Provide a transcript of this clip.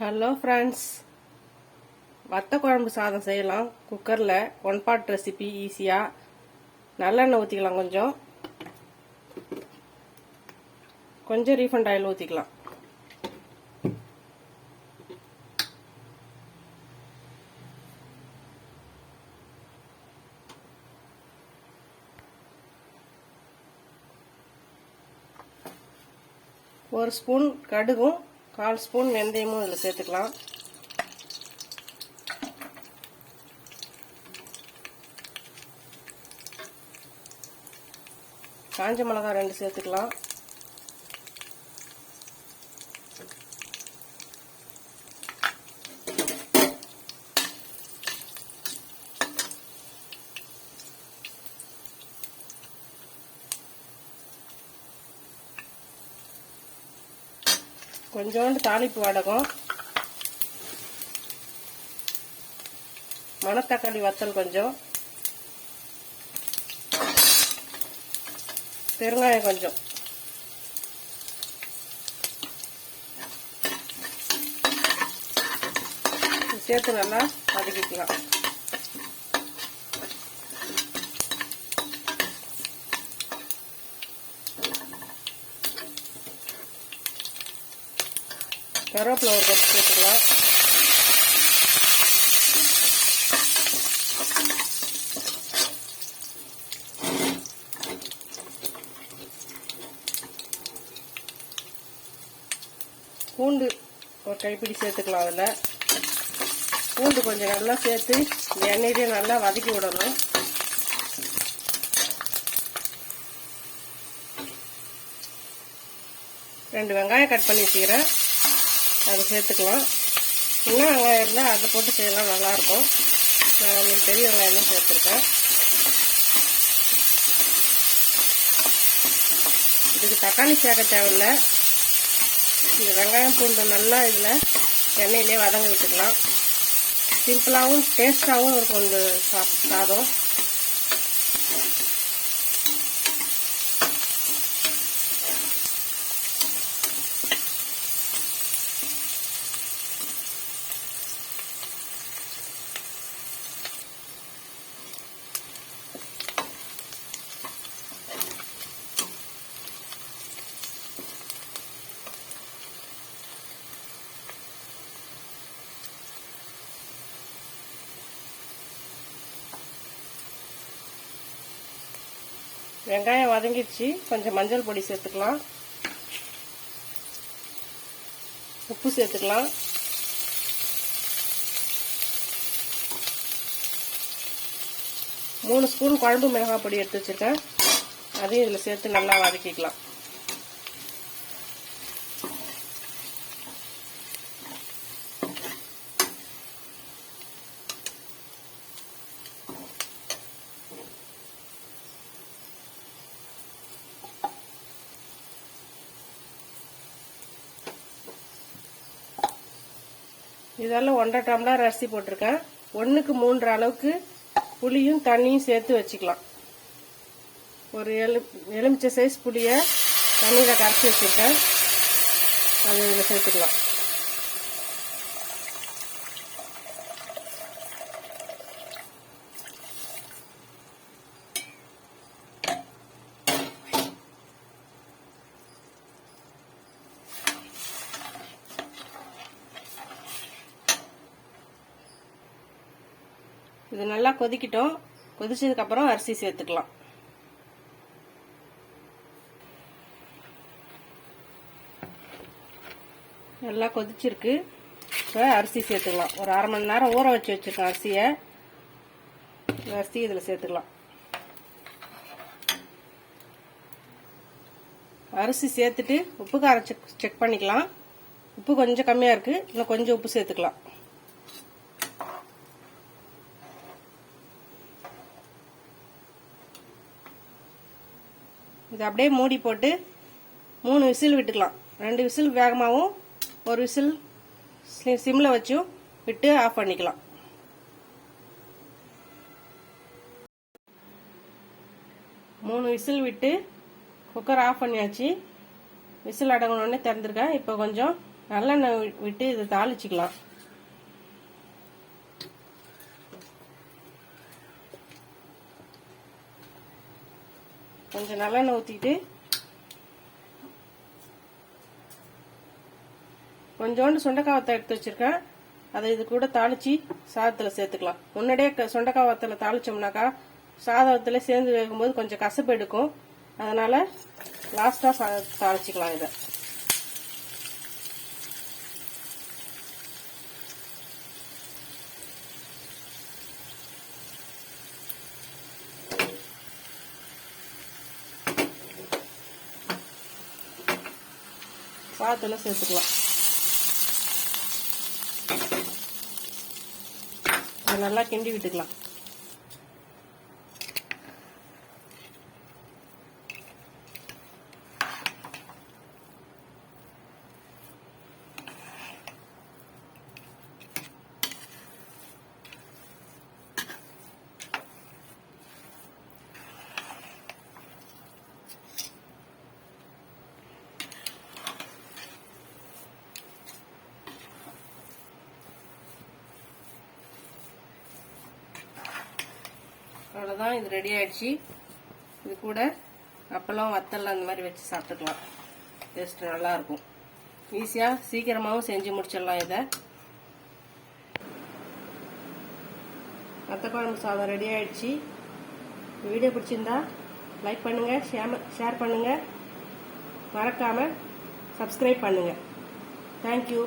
Hello friends வத்த குழம்பு சாதம் செய்யலாம். குக்கரில் ஒன் பாட் ரெசிபி ஈஸியாக நல்லெண்ணெய் ஊற்றிக்கலாம் கொஞ்சம். கொஞ்சம் ரீஃபண்ட் ஆயில் ஊற்றிக்கலாம் ஒரு ஸ்பூன் கடுகும். கால் ஸ்பூன் வெந்தயமும் இதில் சேர்த்துக்கலாம். காஞ்ச மிளகாய் ரெண்டு சேர்த்துக்கலாம். கொஞ்சோண்டு தாளிப்பு வடகம். மணத்தக்காளி வத்தல் கொஞ்சம். பெருங்காயம் கொஞ்சம். சேர்த்து நல்லா வதக்கிக்கலாம். கருவேப்பிலை ஒரு கப் சேர்த்துக்கலாம். பூண்டு ஒரு கைப்பிடி சேர்த்துக்கலாம் அதில். பூண்டு கொஞ்சம் நல்லா சேர்த்து இந்த எண்ணெயிலே நல்லா வதக்கி விடணும். ரெண்டு வெங்காயம் கட் பண்ணி வச்சுக்கிறேன். அதை சேர்த்துக்கலாம். சின்ன வெங்காயம் இருந்தால் அதை போட்டு செய்யலாம் நல்லாயிருக்கும். நான் இன்னைக்கு பெரிய வெங்காயம் தான் சேர்த்துருக்கேன். இதுக்கு தக்காளி சேர்க்க தேவையில்லை. இந்த வெங்காயம் பூண்டு நல்லா இதில் எண்ணெயிலே வதங்க விட்டுக்கலாம். சிம்பிளாகவும் டேஸ்ட்டாகவும் இருக்கும் இந்த சாப் சாதம். வெங்காயம் வதங்கிடுச்சு. கொஞ்சம் மஞ்சள் பொடி சேர்த்துக்கலாம். உப்பு சேர்த்துக்கலாம். மூணு ஸ்பூன் குழம்பு மிளகாய் பொடி எடுத்து வச்சுருக்கேன். அதையும் இதில் சேர்த்து நல்லா வதக்கிக்கலாம். இதெல்லாம் ஒன்றரை டம்ளர் அரிசி போட்டிருக்கேன். ஒன்றுக்கு மூன்று அளவுக்கு புளியும் தண்ணியும் சேர்த்து வச்சுக்கலாம். ஒரு எலு எலுமிச்சை சைஸ் புளியை தண்ணியில் கரைச்சி வச்சுருக்கேன். அது இதில் சேர்த்துக்கலாம். இது நல்லா கொதிக்கிட்டோம். கொதிச்சதுக்கப்புறம் அரிசி சேர்த்துக்கலாம். நல்லா கொதிச்சிருக்கு. இப்போ அரிசி சேர்த்துக்கலாம். ஒரு அரை மணி நேரம் ஊற வச்சு வச்சுருக்கோம் அரிசியை. அரிசி இதில் சேர்த்துக்கலாம். அரிசி சேர்த்துட்டு உப்பு காரம் செக் செக் பண்ணிக்கலாம். உப்பு கொஞ்சம் கம்மியாக இருக்குது இன்னும் கொஞ்சம் உப்பு சேர்த்துக்கலாம். இது அப்படியே மூடி போட்டு மூணு விசில் விட்டுக்கலாம். ரெண்டு விசில் வேகமாகவும் ஒரு விசில் சிம்மில் வச்சும் விட்டு ஆஃப் பண்ணிக்கலாம். மூணு விசில் விட்டு குக்கர் ஆஃப் பண்ணியாச்சு. விசில் அடங்கினோடனே திறந்துருக்கேன். இப்போ கொஞ்சம் நல்லெண்ணெய் விட்டு இதை தாளிச்சிக்கலாம். கொஞ்சம் நல்லெண்ணெய் ஊற்றிட்டு கொஞ்சோண்டு சுண்டக்காய் வத்தல் எடுத்து வச்சிருக்கேன். அதை இது கூட தாளிச்சு சாதத்தில் சேர்த்துக்கலாம். முன்னாடியே க- சுண்டைக்காய் வத்தலை தாளிச்சோம்னாக்கா சாதத்தில் சேர்ந்து வேகும்போது கொஞ்சம் கசப்பு எடுக்கும். அதனால லாஸ்ட்டாக தாளிச்சிக்கலாம் இதை. சாதத்தில் சேர்த்துக்கலாம். நல்லா கிண்டி விட்டுக்கலாம். அவ்வளோதான் இது ரெடி ஆயிடுச்சு. இது கூட அப்பளம் வத்தல் அந்த மாதிரி வச்சு சாப்பிட்டுக்கலாம். டேஸ்ட் நல்லா இருக்கும் ஈஸியாக சீக்கிரமாகவும் செஞ்சு முடிச்சிடலாம் இதை. வத்தக்குழம்பு சாதம் ரெடி ஆயிடுச்சு. வீடியோ பிடிச்சிருந்தா லைக் பண்ணுங்கள் ஷேர் ஷேர் பண்ணுங்கள் மறக்காமல் சப்ஸ்கிரைப் பண்ணுங்கள் தேங்க்யூ